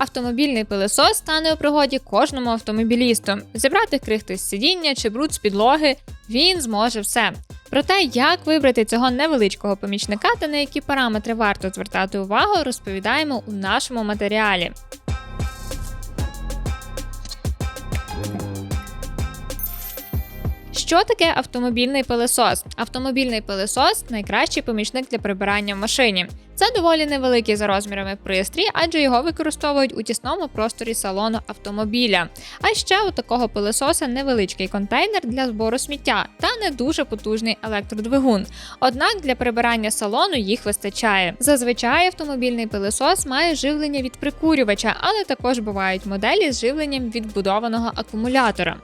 Автомобільний пилесос стане у пригоді кожному автомобілісту. Зібрати крихти з сидіння чи бруд з підлоги він зможе все. Про те, як вибрати цього невеличкого помічника та на які параметри варто звертати увагу, розповідаємо у нашому матеріалі. Що таке автомобільний пилесос? Автомобільний пилесос найкращий помічник для прибирання в машині. Це доволі невеликий за розмірами пристрій, адже його використовують у тісному просторі салону автомобіля. А ще у такого пилесоса невеличкий контейнер для збору сміття та не дуже потужний електродвигун. Однак для прибирання салону їх вистачає. Зазвичай автомобільний пилесос має живлення від прикурювача, але також бувають моделі з живленням від вбудованого акумулятора.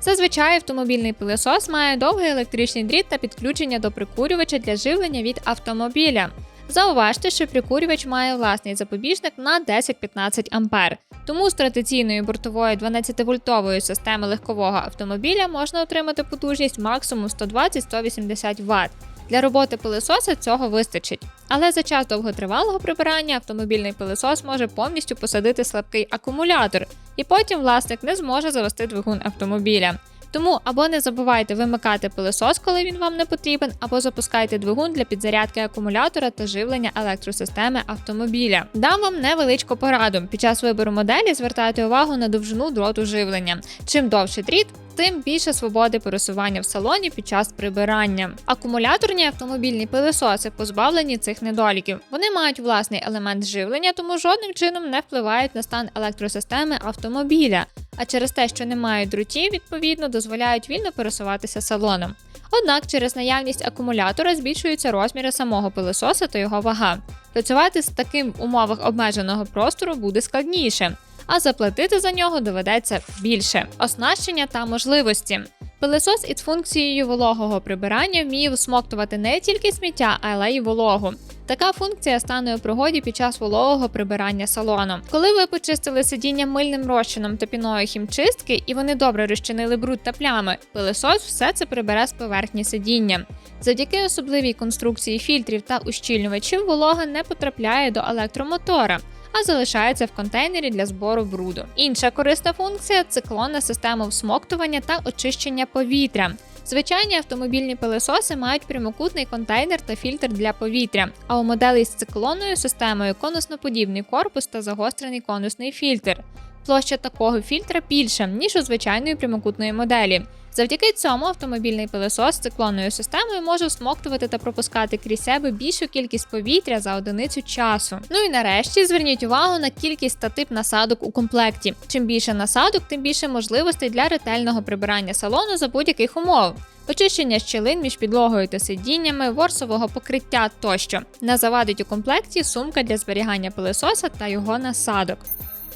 Зазвичай автомобільний пилесос має довгий електричний дріт та підключення до прикурювача для живлення від автомобіля. Зауважте, що прикурювач має власний запобіжник на 10-15 А. Тому з традиційної бортової 12-вольтової системи легкового автомобіля можна отримати потужність максимум 120-180 Вт. Для роботи пилесоса цього вистачить. Але за час довготривалого прибирання автомобільний пилесос може повністю посадити слабкий акумулятор, і потім власник не зможе завести двигун автомобіля. Тому або не забувайте вимикати пилесос, коли він вам не потрібен, або запускайте двигун для підзарядки акумулятора та живлення електросистеми автомобіля. Дам вам невеличку пораду. Під час вибору моделі звертайте увагу на довжину дроту живлення. Чим довший дріт, тим більше свободи пересування в салоні під час прибирання. Акумуляторні автомобільні пилесоси позбавлені цих недоліків. Вони мають власний елемент живлення, тому жодним чином не впливають на стан електросистеми автомобіля. А через те, що не мають дротів, відповідно дозволяють вільно пересуватися салоном. Однак через наявність акумулятора збільшуються розміри самого пилесоса та його вага. Працювати з таким в умовах обмеженого простору буде складніше а заплатити за нього доведеться більше. Оснащення та можливості. Пилесос із функцією вологого прибирання вміє всмоктувати не тільки сміття, але й вологу. Така функція стане у пригоді під час вологого прибирання салону. Коли ви почистили сидіння мильним розчином та піною хімчистки, і вони добре розчинили бруд та плями, пилесос все це прибере з поверхні сидіння. Завдяки особливій конструкції фільтрів та ущільнювачів волога не потрапляє до електромотора а залишається в контейнері для збору бруду. Інша корисна функція циклонна система всмоктування та очищення повітря. Звичайні автомобільні пилососи мають прямокутний контейнер та фільтр для повітря, а у моделей з циклонною системою конусноподібний корпус та загострений конусний фільтр. Площа такого фільтра більша, ніж у звичайної прямокутної моделі. Завдяки цьому автомобільний пилесос з циклонною системою може всмоктувати та пропускати крізь себе більшу кількість повітря за одиницю часу. Ну і нарешті зверніть увагу на кількість та тип насадок у комплекті. Чим більше насадок, тим більше можливостей для ретельного прибирання салону за будь-яких умов. Очищення щілин між підлогою та сидіннями, ворсового покриття тощо не завадить у комплекті сумка для зберігання пилесоса та його насадок.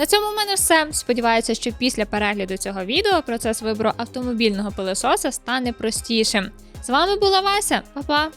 На цьому в мене все. Сподіваюся, що після перегляду цього відео процес вибору автомобільного пилососа стане простішим. З вами була Вася, Па-па!